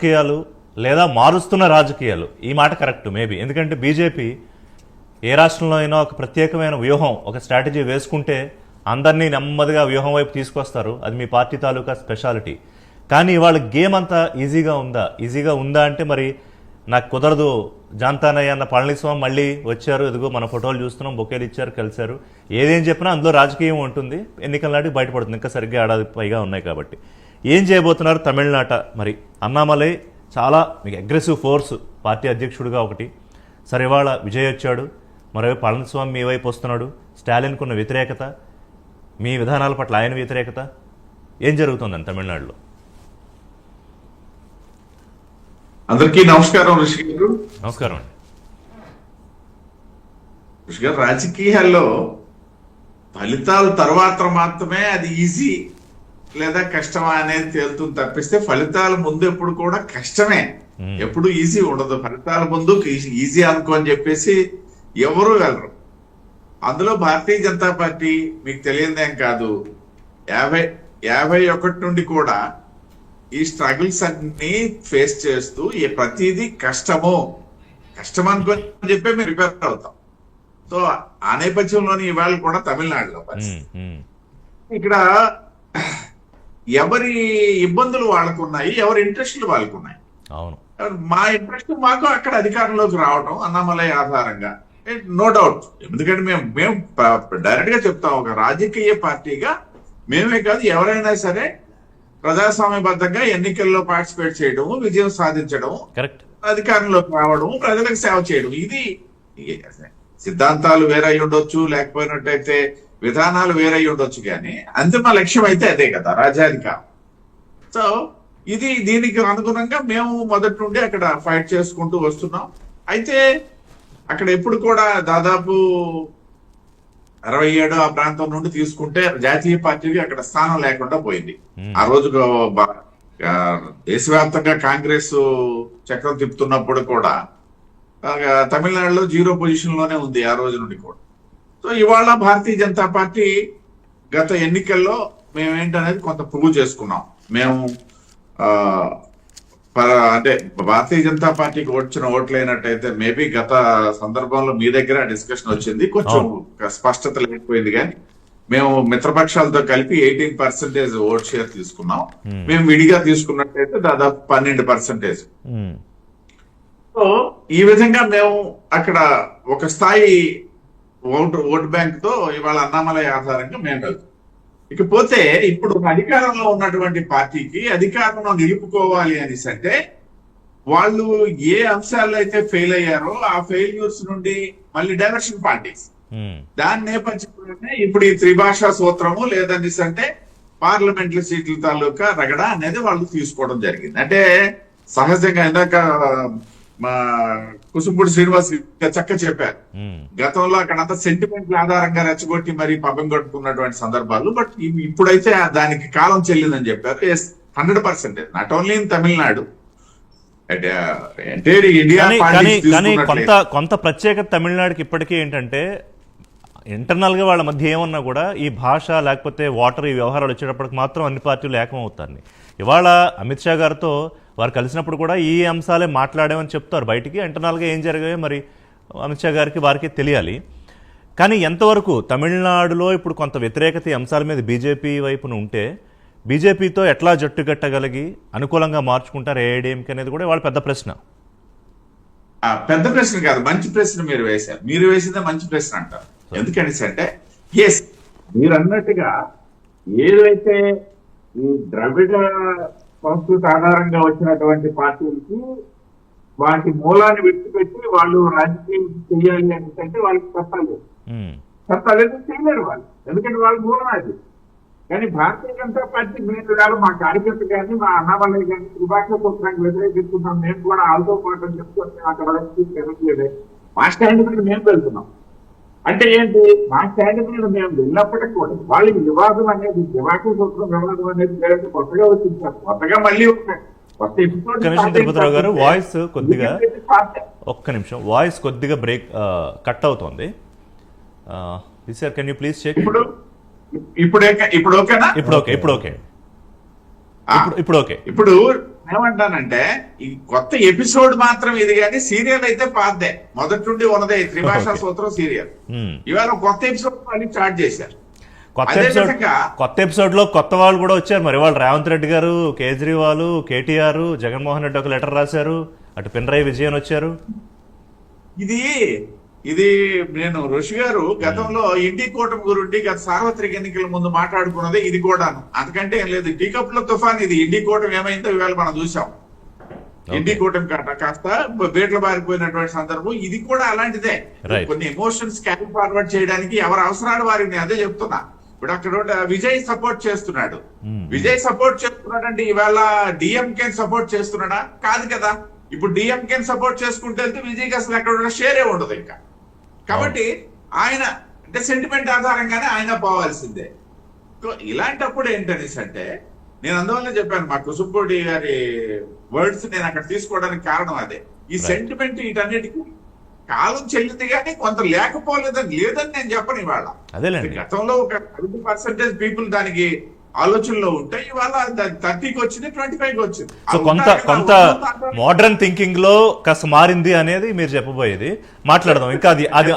రాజకీయాలు లేదా మారుస్తున్న రాజకీయాలు ఈ మాట కరెక్ట్ మేబీ. ఎందుకంటే బీజేపీ ఏ రాష్ట్రంలో అయినా ఒక ప్రత్యేకమైన వ్యూహం ఒక స్ట్రాటజీ వేసుకుంటే అందరినీ నెమ్మదిగా వ్యూహం వైపు తీసుకొస్తారు. అది మీ పార్టీ తాలూకా స్పెషాలిటీ. కానీ వాళ్ళ గేమ్ అంతా ఈజీగా ఉందా? ఈజీగా ఉందా అంటే మరి నాకు కుదరదు. జాంతానయ్య అన్న పళనిస్వామి మళ్ళీ వచ్చారు. ఇదిగో మన ఫోటోలు చూస్తున్నాం బొకేలు ఇచ్చారు కలిశారు. ఏదేం చెప్పినా అందులో రాజకీయం ఉంటుంది. ఎన్నికల నాటికి బయటపడుతుంది. ఇంకా సరిగ్గా ఏడాది పైగా ఉన్నాయి కాబట్టి. ఏం చేయబోతున్నారు తమిళనాట? మరి అన్నామలై చాలా మీకు అగ్రెసివ్ ఫోర్స్ పార్టీ అధ్యక్షుడిగా ఒకటి. సరే ఇవాళ విజయ్ వచ్చాడు. మరోవైపు పళనిస్వామి మీ వైపు వస్తున్నాడు. స్టాలిన్కున్న వ్యతిరేకత మీ విధానాల పట్ల ఆయన వ్యతిరేకత ఏం జరుగుతుందండి తమిళనాడులో? అందరికీ నమస్కారం ఋషి గారు. నమస్కారం అండి. ఋషి గారు రాజకీయాల్లో ఫలితాల తర్వాత మాత్రమే అది ఈజీ లేదా కష్టమా అనేది తేలుతుంది తప్పిస్తే ఫలితాల ముందు ఎప్పుడు కూడా కష్టమే. ఎప్పుడు ఈజీ ఉండదు. ఫలితాల ముందు ఈజీ అనుకో అని చెప్పేసి ఎవరు వెళ్ళరు. అందులో భారతీయ జనతా పార్టీ మీకు తెలియదేం కాదు. యాభై యాభై ఒకటి నుండి కూడా ఈ స్ట్రగుల్స్ అన్ని ఫేస్ చేస్తూ ఈ ప్రతిదీ కష్టము. కష్టం అనుకొని చెప్పి మేము రిపేర్ అవుతాం. సో ఆ నేపథ్యంలోని ఇవాళ కూడా తమిళనాడులో ఇక్కడ ఎవరి ఇబ్బందులు వాళ్ళకున్నాయి ఎవరి ఇంట్రెస్ట్లు వాళ్ళకున్నాయి. అవును. మా ఇంట్రెస్ట్ మాకు అక్కడ అధికారంలోకి రావడం అన్నమలై ఆధారంగా. నో డౌట్ ఎందుకంటే మేము మేము డైరెక్ట్గా చెప్తాం ఒక రాజకీయ పార్టీగా మేమే కాదు ఎవరైనా సరే ప్రజాస్వామ్యబద్ధంగా ఎన్నికల్లో పార్టిసిపేట్ చేయడము విజయం సాధించడం కరెక్ట్. అధికారంలోకి రావడం ప్రజలకు సేవ చేయడం. ఇది ఇది సిద్ధాంతాలు వేరై ఉండొచ్చు లేకపోయినట్టయితే విధానాలు వేరై ఉండొచ్చు కానీ అంతిమ లక్ష్యం అయితే అదే కదా రాజ్యాధికారం. సో ఇది దీనికి అనుగుణంగా మేము మొదటి నుండి అక్కడ ఫైట్ చేసుకుంటూ వస్తున్నాం. అయితే అక్కడ ఎప్పుడు కూడా దాదాపు అరవై ఏడు ఆ ప్రాంతం నుండి తీసుకుంటే జాతీయ పార్టీకి అక్కడ స్థానం లేకుండా పోయింది. ఆ రోజు దేశవ్యాప్తంగా కాంగ్రెస్ చక్రం తిప్పుతున్నప్పుడు కూడా తమిళనాడులో జీరో పొజిషన్లోనే ఉంది ఆ రోజు నుండి కూడా. సో ఇవాళ భారతీయ జనతా పార్టీ గత ఎన్నికల్లో మేమేంటనేది కొంత ప్రూవ్ చేసుకున్నాం. మేము అంటే భారతీయ జనతా పార్టీకి వచ్చిన ఓట్లు అయినట్టయితే మేబీ గత సందర్భంలో మీ దగ్గర డిస్కషన్ వచ్చింది. కొంచెం స్పష్టత లేకపోయింది కానీ మేము మిత్రపక్షాలతో కలిపి ఎయిటీన్ పర్సెంటేజ్ ఓట్ షేర్ తీసుకున్నాం. మేము. విడిగా తీసుకున్నట్టయితే దాదాపు పన్నెండు పర్సెంటేజ్. సో ఈ విధంగా మేము అక్కడ ఒక స్థాయి ఓటు ఓటు బ్యాంక్తో ఇవాళ అన్నామలై ఆధారంగా మేము వెళ్తాం. ఇకపోతే ఇప్పుడు అధికారంలో ఉన్నటువంటి పార్టీకి అధికారంలో నిలుపుకోవాలి అనేసి అంటే వాళ్ళు ఏ అంశాల్లో అయితే ఫెయిల్ అయ్యారో ఆ ఫెయిల్యూర్స్ నుండి మళ్ళీ డైవర్షన్ పార్టీస్. దాని నేపథ్యంలోనే ఇప్పుడు ఈ త్రిభాషా సూత్రము లేదనేసి అంటే పార్లమెంటరీ సీట్ల తాలూకా రగడ అనేది వాళ్ళు తీసుకోవడం జరిగింది. అంటే సహజంగా ఇందాక మా కుసుంపుడు శ్రీనివాస్ చక్క చెప్పారు. గతంలో అక్కడంతా సెంటిమెంట్ల ఆధారంగా రెచ్చగొట్టి మరి పబ్బం కొట్టుకున్నటువంటి సందర్భాలు బట్ ఇప్పుడైతే దానికి కాలం చెల్లిందని చెప్పారు. Yes hundred percentage not only in Tamil Nadu అంటే ఇండియా కానీ కొంత కొంత ప్రత్యేకత తమిళనాడుకి ఇప్పటికీ ఏంటంటే ఇంటర్నల్గా వాళ్ళ మధ్య ఏమన్నా కూడా ఈ భాష లేకపోతే వాటర్ ఈ వ్యవహారాలు వచ్చేటప్పటికి మాత్రం అన్ని పార్టీలు ఏకమవుతారు ఇవాళ అమిత్ షా గారితో వారు కలిసినప్పుడు కూడా ఈ అంశాలే మాట్లాడామని చెప్తారు. బయటికి ఇంటర్నల్గా ఏం జరిగాయో మరి అమిత్ షా గారికి వారికి తెలియాలి. కానీ ఎంతవరకు తమిళనాడులో ఇప్పుడు కొంత వ్యతిరేకత ఈ అంశాల మీద బీజేపీ వైపున ఉంటే బీజేపీతో ఎట్లా జట్టు కట్టగలిగి అనుకూలంగా మార్చుకుంటారు ఏఐడిఎంకి అనేది కూడా వాళ్ళ పెద్ద ప్రశ్న. పెద్ద ప్రశ్న కాదు. మంచి ప్రశ్న మీరు వేశారు. మీరు వేసిందే మంచి ప్రశ్న అంటారు. ఎందుకనేసి అంటే ఎస్ మీరు అన్నట్టుగా ఏదైతే ఈ ద్రవిడ సంస్కృతి ఆధారంగా వచ్చినటువంటి పార్టీలకి వాటి మూలాన్ని విడిచిపెట్టి వాళ్ళు రాజకీయం చేయాలి అంటే వాళ్ళకి చెప్పాలి ఉమ్, చెప్పలేదు చేయలేరు వాళ్ళు. ఎందుకంటే వాళ్ళ మూలం అది. కానీ భారతీయ జనతా పార్టీ మీరు కాదు మా కార్యకర్త కానీ మా అన్నమల్లయ్య కానీ త్రిభాష సూత్రానికి వ్యతిరేకిస్తున్నాం మేము కూడా ఆల్తో పాటు చెప్పుకొని అక్కడ వరకు తిరగట్లేదే మా స్టాండ్ మీద మేము వెళ్తున్నాం? అంటే ఏంటి? మా స్టాండ్ మీద మేము వెళ్ళినప్పటికీ కూడా వాళ్ళకి వివాదం అనేది దివాక సూత్రం వివాదం అనేది లేదు కొత్తగా వచ్చింది. కొత్తగా మళ్ళీ తిరుపతిరావు గారు, వాయిస్ కొద్దిగా- ఒక్క నిమిషం. వాయిస్ కొద్దిగా బ్రేక్ కట్ అవుతోంది. Sir can you please check ఇప్పుడు? ఇప్పుడు ఇప్పుడు ఓకేనా? ఇప్పుడు ఓకే ఇప్పుడు ఓకే. ఇప్పుడు ఓకే. ఇప్పుడు ఏమంటానంటే ఈ కొత్త ఎపిసోడ్ మాత్రం ఇది కానీ సీరియల్ అయితే పాతదే. మొదటి నుండి ఉన్నదే త్రిభాషా. సూత్రం సీరియల్. ఇవాళ కొత్త ఎపిసోడ్ మళ్ళీ స్టార్ట్ చేశారు. కొత్త ఎపిసోడ్ కొత్త ఎపిసోడ్లో కొత్త వాళ్ళు కూడా వచ్చారు. మరి వాళ్ళు రేవంత్ రెడ్డి గారు కేజ్రీవాల్ కేటీఆర్ జగన్మోహన్ రెడ్డి ఒక లెటర్ రాశారు. అటు పినరాయి విజయన్ వచ్చారు. ఇది ఇది నేను ఋషి గారు గతంలో ఇండి కూటమి గురించి గత సార్వత్రిక ఎన్నికల ముందు మాట్లాడుకున్నది ఇది కూడాను. అంతకంటే ఏం లేదు. టీ కప్పుల తుఫాన్ ఇది. ఇండి కూటమి ఏమైందో ఇవాళ మనం చూసాం ఇండి కూటమి కాట కాస్త బేట్ల బారిపోయినటువంటి సందర్భం. ఇది కూడా అలాంటిదే. కొన్ని ఎమోషన్స్ క్యారీ ఫార్వర్డ్ చేయడానికి ఎవరి అవసరాలు వారికి నేను అదే చెప్తున్నా. ఇప్పుడు అక్కడ విజయ్ సపోర్ట్ చేస్తున్నాడు. విజయ్ సపోర్ట్ చేస్తున్నాడంటే ఇవాళ డిఎంకే సపోర్ట్ చేస్తున్నాడా? కాదు కదా. ఇప్పుడు డిఎంకే సపోర్ట్ చేసుకుంటే వెళ్తే విజయ్కి అసలు అక్కడ ఉన్న షేరే ఉండదు ఇంకా. కాబట్టి ఆయన అంటే సెంటిమెంట్ ఆధారంగానే ఆయన పోవాల్సిందే. సో ఇలాంటప్పుడు ఏంటనేసి అంటే నేను అందువల్ల చెప్పాను మా కుసుంపూడి గారి వర్డ్స్ నేను అక్కడ తీసుకోవడానికి కారణం అదే. ఈ. సెంటిమెంట్ వీటన్నిటికీ కాలం చెల్లింది కానీ కొంత లేకపోలేదని లేదని నేను చెప్పను ఇవాళ. గతంలో ఒక ట్వంటీ పర్సెంటేజ్ పీపుల్ దానికి ఆలోచనలో ఉంటే ఇవాళ థర్టీకి వచ్చింది ట్వంటీ ఫైవ్ వచ్చింది సో కొంత కొంత. మోడర్న్ థింకింగ్లో కాస్త మారింది అనేది మీరు చెప్పబోయేది మాట్లాడదాం ఇంకా అది అది